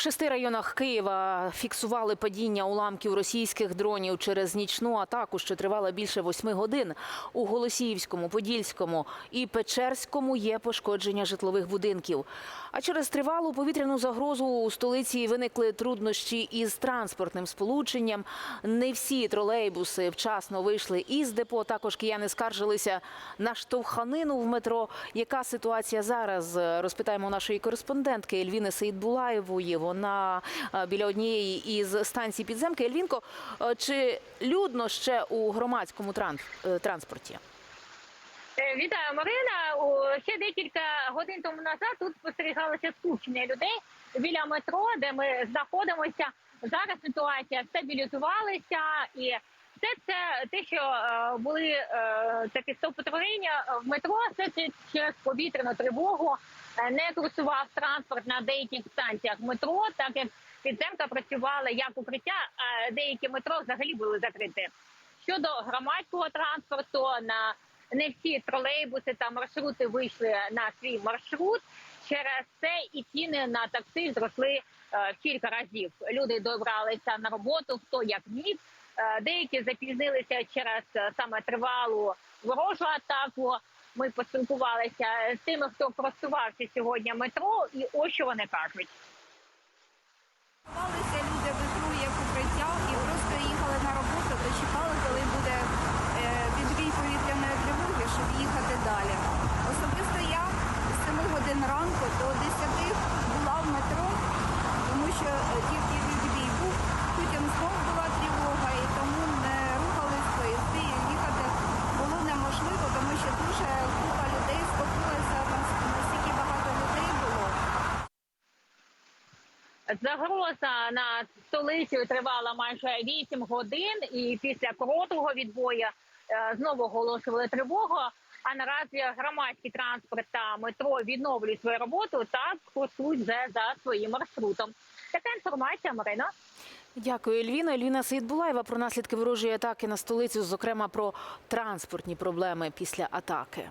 Шести районах Києва фіксували падіння уламків російських дронів через нічну атаку, що тривала більше восьми годин. У Голосіївському, Подільському і Печерському є пошкодження житлових будинків. А через тривалу повітряну загрозу у столиці виникли труднощі із транспортним сполученням. Не всі тролейбуси вчасно вийшли із депо. Також кияни скаржилися на штовханину в метро. Яка ситуація зараз? Розпитаємо нашої кореспондентки Ельвіни Сейдбулаєвої. Вона е, біля однієї із станцій підземки. Ельвінко, е, чи людно ще у громадському е, транспорті? Вітаю, Марина. Ще декілька годин тому назад тут спостерігалося скупчення людей біля метро, де ми знаходимося. Зараз ситуація стабілізувалася, і все це те, що е, були е, такі стовпотворення в метро, все це через повітряну тривогу е, не курсував транспорт на деяких станціях метро, так як підземка працювала як укриття, а деякі метро взагалі були закриті. Щодо громадського транспорту, на не всі тролейбуси та маршрути вийшли на свій маршрут. Через це і ціни на таксі зросли в кілька разів. Люди добралися на роботу, хто як міг. Е, деякі запізнилися через е, саме тривалу ворожу атаку. Ми поспілкувалися з тими, хто просувався сьогодні метро, і ось що вони кажуть. Ховалися люди метро як укриття і просто їхали на роботу, то чекали, коли буде відбій повітряної тривоги, щоб їхати далі. Особисто я з 7 годин ранку до 10 була в метро, тому що е, тільки відбій був, потім знов була тривога, і тому не рухались поїзди. і Їхати було неможливо, тому що дуже купа людей скопилася, нас- настільки багато людей було. Загроза над столицею тривала майже 8 годин, і після короткого відбою е, знову оголошували тривогу. А наразі громадський транспорт та метро відновлюють свою роботу та курсують вже за своїм маршрутом. Така інформація, Марина. Дякую, Ельвіна. Ельвіна Сейдбулаєва про наслідки ворожої атаки на столицю, зокрема про транспортні проблеми після атаки.